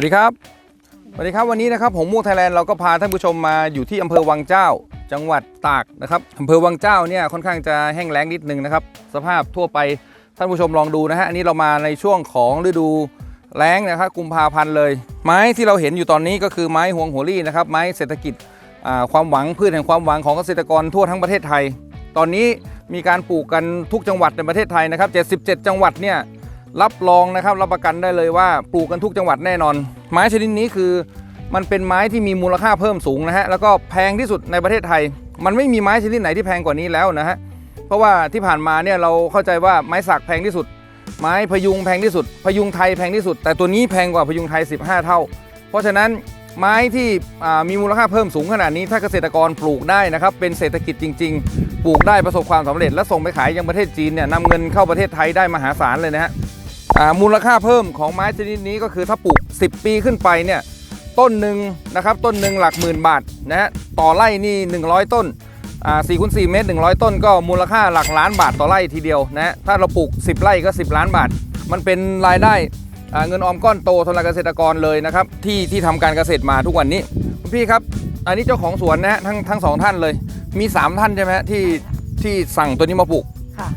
วัสดีครับสวัสดีครับวันนี้นะครับผมมูไทยแลนด์เราก็พาท่านผู้ชมมาอยู่ที่อำเภอวังเจ้า จังหวัดตากนะครับอำเภอวังเจ้าเนี่ยค่อนข้างจะแห้งแล้งนิดนึงนะครับ สภาพทั่วไปท่านผู้ชมลองดูนะฮะอันนี้เรามาในช่วงของฤดูแล้งนะครับกุมภาพันธ์เลย ไม้ที่เราเห็นอยู่ตอนนี้ก็คือไม้หวงหัวรี่นะครับไม้เศรษฐกิจความหวังพืชแห่งความหวังของเกษตรกรทั่วทั้งประเทศไทย ตอนนี้มีการปลูกกันทุกจังหวัดในประเทศไทยนะครับ77 จังหวัดเนี่ย รับรองนะครับรับประกันได้เลยว่าปลูกกันทุกจังหวัดแน่นอน ไม้ชนิดนี้คือ มันเป็นไม้ที่มีมูลค่าเพิ่มสูงนะฮะแล้วก็แพงที่สุดในประเทศไทย มันไม่มีไม้ชนิดไหนที่แพงกว่านี้แล้วนะฮะเพราะว่าที่ผ่านมาเนี่ยเราเข้าใจว่าไม้สักแพงที่สุด ไม้พยุงแพงที่สุด พยุงไทยแพงที่สุด แต่ตัวนี้แพงกว่าพยุงไทย 15 เท่า เพราะฉะนั้นไม้ที่มีมูลค่าเพิ่มสูงขนาดนี้ถ้าเกษตรกรปลูกได้นะครับเป็นเศรษฐกิจจริง ๆ ปลูกได้ประสบความสำเร็จ และส่งไปขายยังประเทศจีนเนี่ยนำเงินเข้าประเทศไทยได้มหาศาลเลยนะฮะ มูลค่าเพิ่มของไม้ชนิดนี้ก็คือถ้าปลูก 10 ปีขึ้นไปเนี่ยต้นหนึ่งนะครับต้นหนึ่งหลักหมื่นบาทนะฮะต่อไร่นี่ 100 ต้นอ่า4คูณ4เมตร 100 ต้นก็มูลค่าหลักล้านบาทต่อไร่ทีเดียวนะฮะถ้าเราปลูก 10 ไร่ก็ 10 ล้านบาท มันเป็นรายได้อ่าเงินออมก้อนโตสำหรับเกษตรกรเลยนะครับที่ที่ทำการเกษตรมาทุกวันนี้คุณพี่ครับอันนี้เจ้าของสวนนะฮะทั้งทั้งสองท่านเลย มี 3 ท่านใช่ไหมฮะที่ที่สั่งตัวนี้มาปลูกค่ะ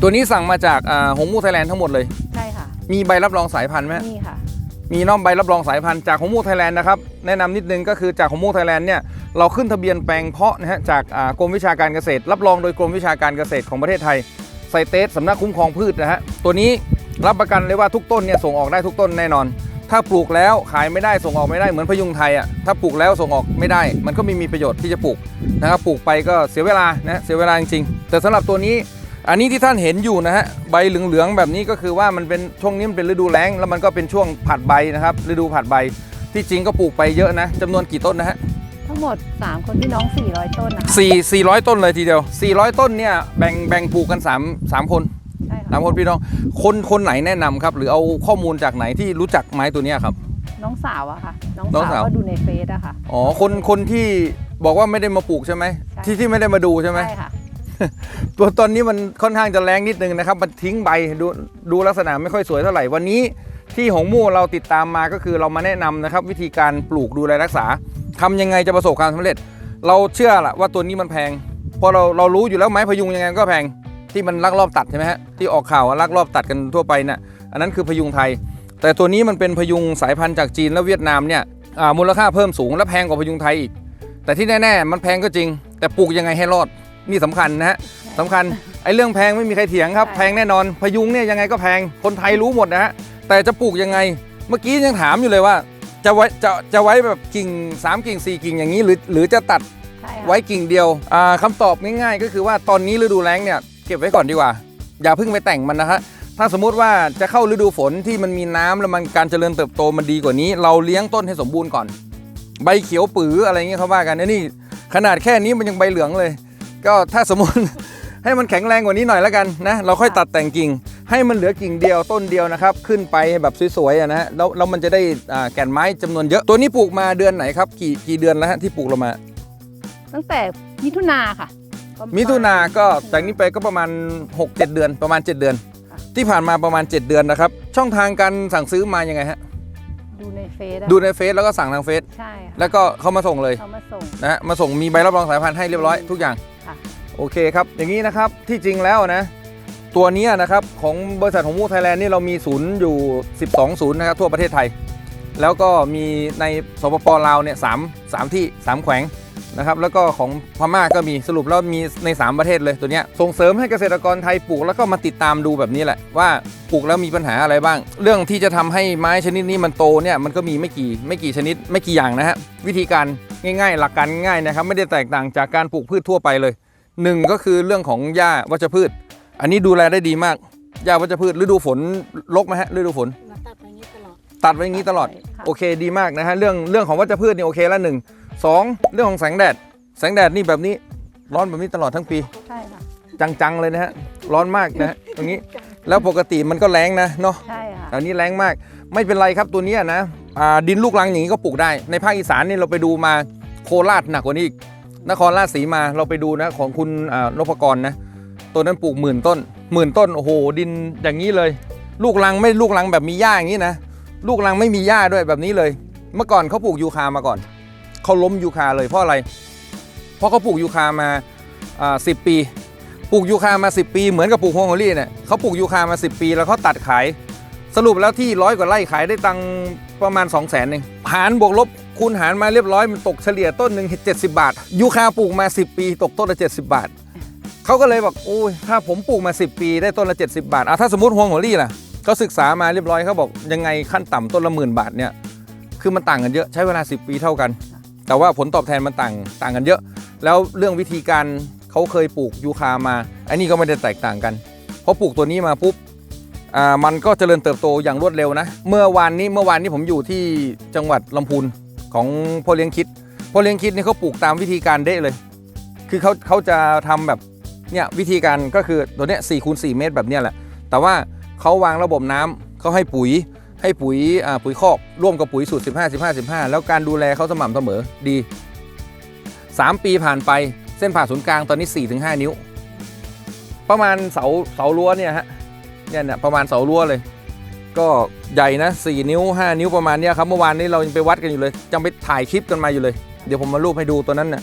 ตัวนี้สั่งมาจากอ่าหงมูไทยแลนด์ทั้งหมดเลยใช่ค่ะ มีใบรับรองสายพันธุ์ไหมฮะนี่ค่ะ มีน้อมใบรับรองสายพันธุ์จากของมูไทยแลนด์นะครับ แนะนำนิดนึงก็คือจากของมูไทยแลนด์เนี่ยเราขึ้นทะเบียนแปลงเพาะนะฮะจากอ่ากรมวิชาการเกษตร รับรองโดยกรมวิชาการเกษตรของประเทศไทยไซเตสสำนักคุ้มครองพืชนะฮะตัวนี้รับประกันเลยว่าทุกต้นเนี่ยส่งออกได้ทุกต้นแน่นอน ถ้าปลูกแล้วขายไม่ได้ส่งออกไม่ได้เหมือนพยุงไทยอะถ้าปลูกแล้วส่งออกไม่ได้ มันก็ไม่มีประโยชน์ที่จะปลูกนะครับปลูกไปก็เสียเวลานะเสียเวลาจริงๆแต่สำหรับตัวนี้ อันนี้ที่ท่านเห็นอยู่นะฮะใบเหลืองๆแบบนี้ก็คือว่ามันเป็นช่วงนี้มันเป็นฤดูแล้ง แล้วมันก็เป็นช่วงผัดใบนะครับฤดูผัดใบที่จริงก็ปลูกไปเยอะนะจำนวนกี่ต้นนะฮะทั้งหมด 3 คนพี่น้อง 400 ต้นนะคะสี่สี่ร้อยต้นเลยทีเดียว 400 ต้นเนี่ยแบ่งแบ่งปลูกกัน3 3คนใช่สาค่ะมคนพี่น้องคนคนไหนแนะนำครับ หรือเอาข้อมูลจากไหนที่รู้จักไม้ตัวเนี้ยครับ น้องสาวอะค่ะ น้องน้องสาสาววก็ดูในเฟซอะค่ะ อ๋อคนคนที่บอกว่าไม่ได้มาปลูกใช่ไหมใช่ ที่ที่ไม่ได้มาดูใช่ไหมใช่ค่ะ ตัวตอนนี้มันค่อนข้างจะแรงนิดนึงนะครับ มันทิ้งใบดูดูลักษณะไม่ค่อยสวยเท่าไหร่ วันนี้ที่หงมู่เราติดตามมาก็คือเรามาแนะนำนะครับ วิธีการปลูกดูแลรักษาทำยังไงจะประสบความสำเร็จ เราเชื่อละว่าตัวนี้มันแพงเพราะเราเรารู้อยู่แล้วไม้พยุงยังไงก็แพงที่มันลักลอบตัดใช่ไหมฮะที่ออกข่าวลักลอบตัดกันทั่วไปน่ะอันนั้นคือพยุงไทย แต่ตัวนี้มันเป็นพยุงสายพันธุ์จากจีนและเวียดนามเนี่ยมูลค่าเพิ่มสูงและแพงกว่าพยุงไทยอีกแต่ที่แน่ ๆ มันแพงก็จริง แต่ปลูกยังไงให้รอด นี่สำคัญนะฮะสำคัญไอ้เรื่องแพงไม่มีใครเถียงครับ ใช่ แพงแน่นอนพยุงเนี่ยยังไงก็แพงคนไทยรู้หมดนะฮะแต่จะปลูกยังไง เมื่อกี้ยังถามอยู่เลยว่า จะไว้จะจะไว้แบบกิ่ง 3 กิ่ง 4 กิ่งอย่างนี้หรือหรือจะตัดใช่ค่ะไว้กิ่งเดียวอ่าคำตอบง่ายๆ ก็คือว่าตอนนี้ฤดูแล้งเนี่ยเก็บไว้ก่อนดีกว่า อย่าเพิ่งไปแต่งมันนะฮะถ้าสมมุติว่าจะเข้าฤดูฝนที่มันมีน้ำแล้วมันการเจริญเติบโตมันดีกว่านี้ เราเลี้ยงต้นให้สมบูรณ์ก่อน ใบเขียวปืออะไรเงี้ยเขาว่ากันนะนี่ขนาดแค่นี้มันยังใบเหลืองเลย ก็ถ้าสมมติ ให้มันแข็งแรงกว่านี้หน่อยแล้วกันนะ เราค่อยตัดแต่งกิ่ง ให้มันเหลือกิ่งเดียวต้นเดียวนะครับ ขึ้นไปแบบสวยๆอะนะฮะแล้วแล้วมันจะได้อ่าแก่นไม้จำนวนเยอะตัวนี้ปลูกมาเดือนไหนครับกี่กี่เดือนแล้วฮะที่ปลูกเรามา ตั้งแต่มิถุนาค่ะก็มิถุนาก็จากนี้ไปก็ประมาณ 6-7 เดือนประมาณ 7 เดือนค่ะที่ผ่านมาประมาณ 7 เดือนนะครับ ช่องทางการสั่งซื้อมายังไงฮะดูในเฟซอะดูในเฟซแล้วก็สั่งทางเฟซใช่ค่ะแล้วก็เข้ามาส่งเลยเขามาส่งนะฮะมาส่งมีใบรับรองสายพันธุ์ให้เรียบร้อยทุกอย่างค่ะ โอเคครับ อย่างนี้นะครับที่จริงแล้วนะ ตัวนี้นะครับของบริษัทของมูไทยแลนด์นี่เรามีศูนย์อยู่ 12 ศูนย์นะครับทั่วประเทศไทย แล้วก็มีในสปปลาวเนี่ยสามสามที่ 3 แขวงนะครับแล้วก็ของพม่าก็มีสรุปแล้วมีใน 3 ประเทศเลยตัวนี้ส่งเสริมให้เกษตรกรไทยปลูกแล้วก็มาติดตามดูแบบนี้แหละ ว่าปลูกแล้วมีปัญหาอะไรบ้าง เรื่องที่จะทำให้ไม้ชนิดนี้มันโตเนี่ยมันก็มีไม่กี่ไม่กี่ชนิดไม่กี่อย่างนะฮะวิธีการง่าย ๆ หลักการง่ายนะครับไม่ได้แตกต่างจากการปลูกพืชทั่วไปเลย หนึ่งก็คือเรื่องของหญ้าวัชพืช อันนี้ดูแลได้ดีมากหญ้าวัชพืชฤดูฝนรกไหมฮะฤดูฝน มาตัดไปอย่างนี้ตลอด ตัดไว้อย่างนี้ตลอด ค่ะ โอเคดีมากนะฮะเรื่องเรื่องของวัชพืชนี่โอเคละหนึ่งสองเรื่องของแสงแดด แสงแดดนี่แบบนี้ร้อนแบบนี้ตลอดทั้งปี ใช่ค่ะ จังๆเลยนะฮะร้อนมากนะฮะตรงนี้แล้วปกติมันก็แรงนะเนาะ ใช่ค่ะ อันนี้แรงมากไม่เป็นไรครับตัวเนี้ยนะอ่าดินลูกรังอย่างนี้ก็ปลูกได้ ในภาคอีสานนี่เราไปดูมาโคราชหนักกว่านี้อีก นครราชสีมาเราไปดูนะของคุณนพกรนะตัวนั้นปลูกหมื่นต้นหมื่นต้นโอ้โหดินอย่างนี้เลย ลูกรังไม่ลูกรังแบบมีหญ้าอย่างนี้นะลูกรังไม่มีหญ้าด้วยแบบนี้เลย เมื่อก่อนเขาปลูกยูคามาก่อนเขาล้มยูคาเลยเพราะอะไร เพราะเขาปลูกยูคามาอ่าสิบปีปลูกยูคามา 10 ปีเหมือนกับปลูกฮวงโฮลี่เนี่ยเขาปลูกยูคามา 10 ปี แล้วเขาตัดขาย สรุปแล้วที่ร้อยกว่าไร่ขายได้ตังประมาณ 2 0 0 0 0นเองหารบวกลบ คูณหารมาเรียบร้อยมันตกเฉลี่ยต้นหนึ่ง70 บาท ยูคาปลูกมา 10 ปี ตกต้นละ 70 บาท เขาก็เลยบอกโอ้ยถ้าผมปลูกมา 10 ปีได้ต้นละ 70 บาทอะถ้าสมมติฮวงโฮลี่ล่ะเขาศึกษามาเรียบร้อยเขาบอกยังไงขั้นต่ำต้นละหมื่นบาทเนี่ยคือมันต่างกันเยอะใช้เวลา 10 ปีเท่ากัน แต่ว่าผลตอบแทนมันต่างต่างกันเยอะ แล้วเรื่องวิธีการเขาเคยปลูกยูคามาอันนี้ก็ไม่ได้แตกต่างกันพอปลูกตัวนี้มาปุ๊บอ่ามันก็เจริญเติบโตอย่างรวดเร็วนะ เมื่อวานนี้เมื่อวานนี้ผมอยู่ที่จังหวัดลำพูน ของพ่อเลี้ยงคิดพ่อเลี้ยงคิดนี่เขาปลูกตามวิธีการเด้เลย คือเขาเขาจะทำแบบเนี่ยวิธีการก็คือตัวเนี้ยสี่คูณสี่เมตรแบบเนี้ยแหละ แต่ว่าเขาวางระบบน้ำเขาให้ปุ๋ยให้ปุ๋ยอ่าปุ๋ยคอกร่วมกับปุ๋ยสูตร 15 15 15 แล้วการดูแลเขาสม่ำเสมอดี 3 ปีผ่านไปเส้นผ่าศูนย์กลางตอนนี้ 4-5 นิ้ว ประมาณเสาเสารั้วเนี่ยฮะเนี่ยเนี่ยประมาณเสารั้วเลย ก็ใหญ่นะ 4 นิ้ว 5 นิ้วประมาณนี้ครับเมื่อวานนี้เรายังไปวัดกันอยู่เลยยังไปถ่ายคลิปกันมาอยู่เลย เดี๋ยวผมมารูปให้ดูตัวนั้นน่ะ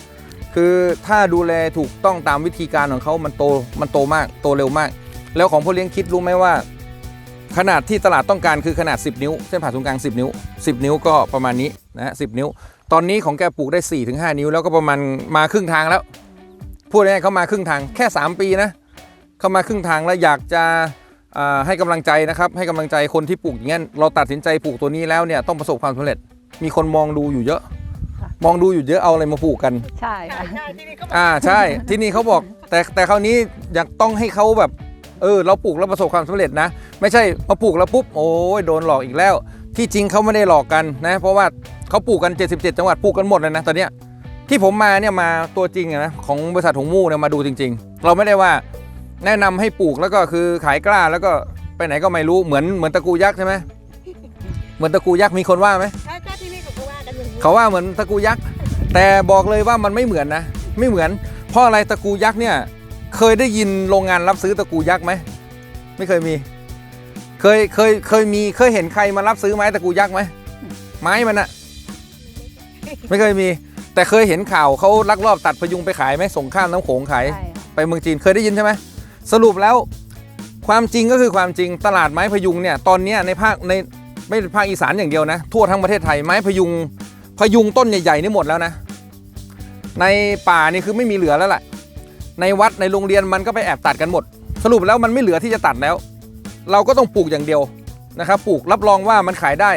คือถ้าดูแลถูกต้องตามวิธีการของเขามันโตมันโตมากโตเร็วมาก แล้วของพ่อเลี้ยงคิดรู้ไหมว่า ขนาดที่ตลาดต้องการคือขนาด 10 นิ้วเส้นผ่าศูนย์กลาง 10 นิ้ว 10 นิ้วก็ประมาณนี้นะฮะ10นิ้ว ตอนนี้ของแกปลูกได้ 4-5 นิ้ว แล้วก็ประมาณมาครึ่งทางแล้วพูดง่ายๆเขามาครึ่งทางแค่ 3 ปีนะเขามาครึ่งทางแล้วอยากจะ ให้กำลังใจนะครับให้กำลังใจคนที่ปลูกอย่างนี้ยเราตัดสินใจปลูกตัวนี้แล้วเนี่ยต้องประสบความสำเร็จ มีคนมองดูอยู่เยอะค่ะมองดูอยู่เยอะเอาอะไรมาปลูกกัน ใช่ค่ะใช่ที่นี่เขาบอกอ่าใช่ที่นี่เขาบอก แต่แต่คราวนี้อยากต้องให้เขาแบบเออเราปลูกแล้วประสบความสำเร็จนะ ไม่ใช่มาปลูกแล้วปุ๊บโอ้ยโดนหลอกอีกแล้ว ที่จริงเขาไม่ได้หลอกกันนะ เพราะว่าเขาปลูกกัน 77 จังหวัดปลูกกันหมดเลยนะตอนเนี้ยที่ผมมาเนี่ยมาตัวจริงอะนะของบริษัทหงมูเนี่ยมาดูจริง ๆ เราไม่ได้ว่า แนะนำให้ปลูกแล้วก็คือขายกล้าแล้วก็ไปไหนก็ไม่รู้เหมือนเหมือนตระกูยักษ์ใช่ไหมเหมือนตระกูยักษ์มีคนว่าไหมใช่ใช่ที่นี่เขาก็ว่ากันอย่างนี้เขาว่าเหมือนตระกูยักษ์แต่บอกเลยว่ามันไม่เหมือนนะ ไม่เหมือน เพราะอะไรตระกูยักษ์เนี่ย เคยได้ยินโรงงานรับซื้อตระกูยักษ์ไหมไม่เคยมี เคยเคยเคยมีเคยเห็นใครมารับซื้อไม้ตระกูยักษ์ไหมไม้มันอะไม่เคยมี แต่เคยเห็นข่าวเขาลักลอบตัดพยุงไปขายไหมส่งข้ามน้ำโขงขายใช่ค่ะไปเมืองจีนเคยได้ยินใช่ไหม สรุปแล้วความจริงก็คือความจริงตลาดไม้พยุงเนี่ยตอนนี้ในภาคในไม่ใช่ภาคอีสานอย่างเดียวนะ ทั่วทั้งประเทศไทยไม้พยุงพยุงต้นใหญ่ๆนี่หมดแล้วนะ ในป่านี่คือไม่มีเหลือแล้วล่ะในวัดในโรงเรียนมันก็ไปแอบตัดกันหมด สรุปแล้วมันไม่เหลือที่จะตัดแล้ว เราก็ต้องปลูกอย่างเดียวนะครับปลูกรับรองว่ามันขายได้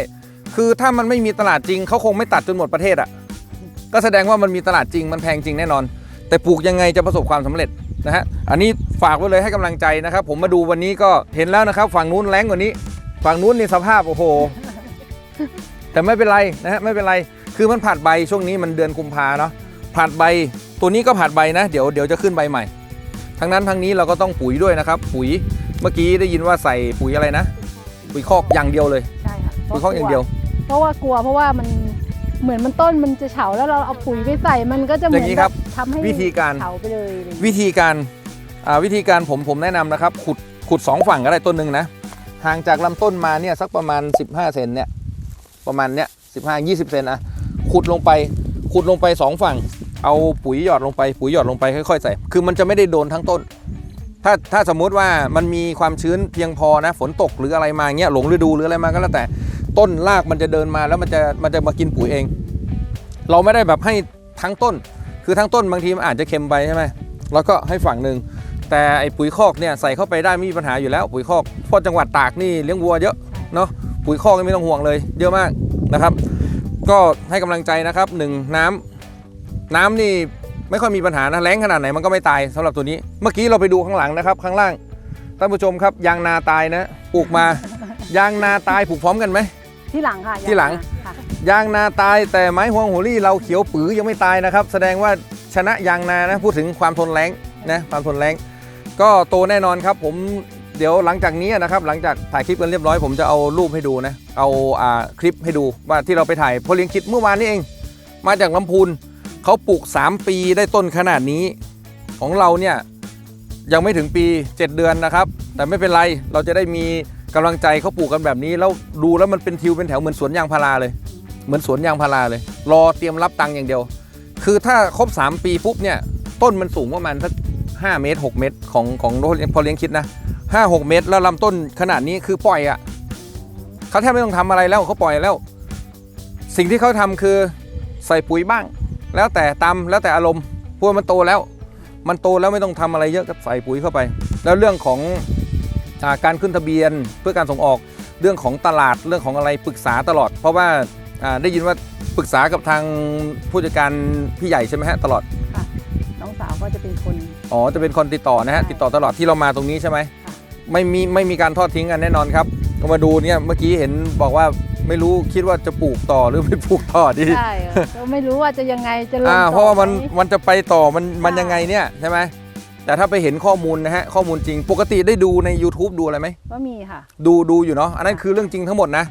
คือถ้ามันไม่มีตลาดจริงเขาคงไม่ตัดจนหมดประเทศอะก็แสดงว่ามันมีตลาดจริงมันแพงจริงแน่นอน แต่ปลูกยังไงจะประสบความสำเร็จนะฮะอันนี้ฝากไว้เลยให้กำลังใจนะครับ ผมมาดูวันนี้ก็เห็นแล้วนะครับ ฝั่งนู้นแรงกว่านี้ ฝั่งนู้นนี่สภาพโอ้โห แต่ไม่เป็นไรนะฮะไม่เป็นไรคือมันผลัดใบช่วงนี้มันเดือนกุมภาเนาะผลัดใบตัวนี้ก็ผลัดใบนะ เดี๋ยวเดี๋ยวจะขึ้นใบใหม่ ทั้งนั้นทั้งนี้เราก็ต้องปุ๋ยด้วยนะครับ ปุ๋ยเมื่อกี้ได้ยินว่าใส่ปุ๋ยอะไรนะ ปุ๋ยคอกอย่างเดียวเลยใช่ค่ะปุ๋ยคอกอย่างเดียว เพราะว่ากลัวเพราะว่ามันเหมือนมันต้นมันจะเฉาแล้วเราเอาปุ๋ยไปใส่มันก็จะเหมืออนย่างนี้แบครับบ ทำให้วิธีการเฉาไปเลยอะไรอย่างเงี้ยวิธีการอ่าวิธีการผมผมแนะนำนะครับ ขุดขุดสองฝั่งก็ได้ต้นหนึ่งนะ ห่างจากลำต้นมาเนี่ยสักประมาณ 15เซนเนี่ยประมาณเนี้ย15 20เซนอะขุดลงไปขุดลงไปสองฝั่ง เอาปุ๋ยหยอดลงไปปุ๋ยหยอดลงไปค่อยๆใส่ คือมันจะไม่ได้โดนทั้งต้น ถ้าถ้าสมมุติว่ามันมีความชื้นเพียงพอนะ ฝนตกหรืออะไรมาเงี้ยหลงฤดูหรืออะไรมาก็แล้วแต่ต้นรากมันจะเดินมาแล้วมันจะมันจะมากินปุ๋ยเอง เราไม่ได้แบบให้ทั้งต้น คือทั้งต้นบางทีมันอาจจะเค็มไปใช่ไหมแล้วก็ให้ฝั่งหนึ่งแต่ไอ้ปุ๋ยคอกเนี่ยใส่เข้าไปได้ไม่มีปัญหาอยู่แล้ว ปุ๋ยคอกเพราะจังหวัดตากนี่เลี้ยงวัวเยอะเนาะปุ๋ยคอกนี่ไม่ต้องห่วงเลย เยอะมากนะครับ ก็ให้กำลังใจนะครับหนึ่งน้ำน้ำนี่ไม่ค่อยมีปัญหานะแรงขนาดไหนมันก็ไม่ตายสำหรับตัวนี้ เมื่อกี้เราไปดูข้างหลังนะครับ ข้างล่างท่านผู้ชมครับยางนาตายนะปลูกมายางนาตายปลูกพร้อมกันไหมที่หลังค่ะที่หลังค่ะ ยางนาตายแต่ไม้ฮวงโหรี่เราเขียวปือยังไม่ตายนะครับ แสดงว่าชนะยางนานะพูดถึงความทนแรงนะความทนแรงก็โตแน่นอนครับ ผมเดี๋ยวหลังจากนี้นะครับหลังจากถ่ายคลิปกันเรียบร้อย ผมจะเอารูปให้ดูนะเอาอ่าคลิปให้ดูว่าที่เราไปถ่ายพอเลี้ยงคิดเมื่อวานนี้เอง มาจากลำพูนเขาปลูก 3 ปีได้ต้นขนาดนี้ ของเราเนี่ยยังไม่ถึงปี 7 เดือนนะครับ แต่ไม่เป็นไรเราจะได้มีกำลังใจเขาปลูกกันแบบนี้ แล้วดูแล้วมันเป็นทิวเป็นแถวเหมือนสวนยางพาราเลย เหมือนสวนยางพาราเลย รอเตรียมรับตังค์อย่างเดียว คือถ้าครบ 3 ปีปุ๊บเนี่ยต้นมันสูงประมาณสัก5เมตร 6 เมตรของของพอเลี้ยงคิดนะ5 6 เมตร แล้วลำต้นขนาดนี้คือปล่อยอะ่ะเขาแทบไม่ต้องทำอะไรแล้วเขาปล่อยแล้ว สิ่งที่เขาทำคือใส่ปุ๋ยบ้าง แล้วแต่ตามแล้วแต่อารมณ์พราะวกมันโตแล้ว มันโตแล้วไม่ต้องทำอะไรเยอะก็ใส่ปุ๋ยเข้าไป แล้วเรื่องของอาการขึ้นทะเบียนเพื่อการส่งออกเรื่องของตลาดเรื่องของอะไรปรึกษาตลอด เพราะว่า อ่าได้ยินว่าปรึกษากับทางผู้จัดการพี่ใหญ่ใช่ไหมฮะตลอด ค่ะ น้องสาวก็จะเป็นคน อ๋อจะเป็นคนติดต่อนะฮะใช่ติดต่อตลอดที่เรามาตรงนี้ใช่ไหมค่ะไม่มีไม่มีการทอดทิ้งกันแน่นอนครับ ก็มาดูเนี่ยเมื่อกี้เห็นบอกว่าไม่รู้คิดว่าจะปลูกต่อหรือไม่ปลูกต่อดีใช่ค่ะก็ไม่รู้ว่าจะยังไงจะลงอ่าต่อเพราะว่ามันไหมันจะไปต่อมันมันใช่ยังไงเนี่ยใช่ไหมแต่ถ้าไปเห็นข้อมูลนะฮะข้อมูลจริงปกติได้ดูใน YouTube ดูอะไรไหม ก็มีค่ะ ดูดูอยู่เนาะอันนั้นคือเรื่องจริงทั้งหมดนะ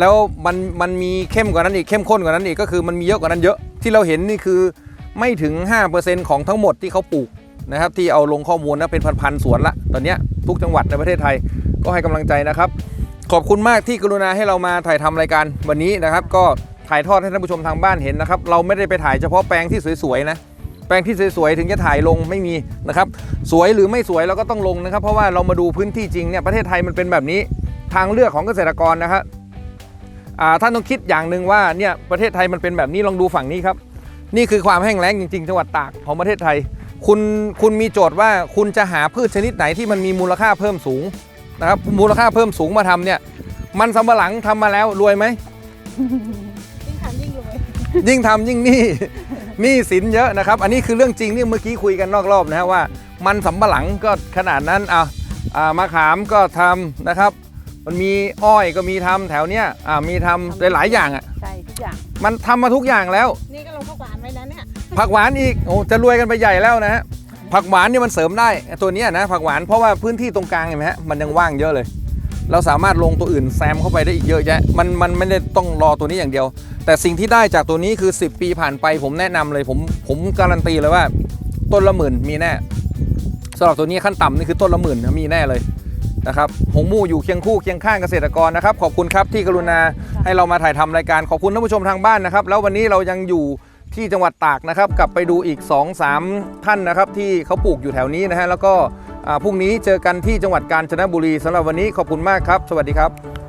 แล้วมันมันมีเข้มกว่านั้นอีกเข้มข้นกว่านั้นอีกก็คือมันมีเยอะกว่านั้นเยอะที่เราเห็นนี่คือไม่ถึง 5%ของทั้งหมดที่เขาปลูกนะครับที่เอาลงข้อมูลนะเป็นพันๆสวนละตอนนี้ทุกจังหวัดในประเทศไทยก็ให้กำลังใจนะครับ ขอบคุณมากที่กรุณาให้เรามาถ่ายทำรายการวันนี้นะครับ ก็ถ่ายทอดให้ท่านผู้ชมทางบ้านเห็นนะครับ เราไม่ได้ไปถ่ายเฉพาะแปลงที่สวยๆนะแปลงที่สวยๆถึงจะถ่ายลงไม่มีนะครับ สวยหรือไม่สวยเราก็ต้องลงนะครับ เพราะว่าเรามาดูพื้นที่จริงเนี่ยประเทศไทยมันเป็นแบบนี้ทางเลือกของเกษตรกรนะครับ ท่านต้องคิดอย่างหนึ่งว่าเนี่ยประเทศไทยมันเป็นแบบนี้ลองดูฝั่งนี้ครับ นี่คือความแห้งแล้งจริง ๆ จังหวัดตากของประเทศไทย คุณคุณมีโจทย์ว่าคุณจะหาพืชชนิดไหนที่มันมีมูลค่าเพิ่มสูงนะครับมูลค่าเพิ่มสูงมาทำเนี่ย มันสำปะหลังทำมาแล้วรวยไหมยิ่งทำยิ่งรวยยิ่งทำยิ่งหนี้หนี้สินเยอะนะครับ อันนี้คือเรื่องจริงที่เมื่อกี้คุยกันนอกรอบนะฮะว่า มันสำปะหลังก็ขนาดนั้นอะอ่ามะขามก็ทำนะครับ มันมีอ้อยก็มีทำแถวเนี้ยอ่ามีทำหลายๆอย่างอะ ใช่ทุกอย่าง มันทำมาทุกอย่างแล้ว นี่ก็ลงข้าวหวานไว้นะเนี่ยผักหวานอีกโอ้จะรวยกันไปใหญ่แล้วนะฮะผักหวานเนี่ยมันเสริมได้ตัวเนี้ยนะผักหวานเพราะว่าพื้นที่ตรงกลางเห็นไหมฮะมันยังว่างเยอะเลย เราสามารถลงตัวอื่นแซมเข้าไปได้อีกเยอะแยะมันมันไม่ได้ต้องรอตัวนี้อย่างเดียว แต่สิ่งที่ได้จากตัวนี้คือ 10 ปีผ่านไป ผมแนะนำเลยผมผมการันตีเลยว่า ต้นละหมื่นมีแน่สำหรับตัวนี้ขั้นต่ำนี่คือต้นละหมื่นนะมีแน่เลย นะครับหงมู่อยู่เคียงคู่เคียงข้างเกษตรกรนะครับ ขอบคุณครับที่กรุณาให้เรามาถ่ายทำรายการขอบคุณท่านผู้ชมทางบ้านนะครับ แล้ววันนี้เรายังอยู่ที่จังหวัดตากนะครับ กลับไปดูอีก 2-3 ท่านนะครับ ที่เขาปลูกอยู่แถวนี้นะฮะแล้วก็พรุ่งนี้เจอกันที่จังหวัดกาญจนบุรีสำหรับวันนี้ขอบคุณมากครับ สวัสดีครับ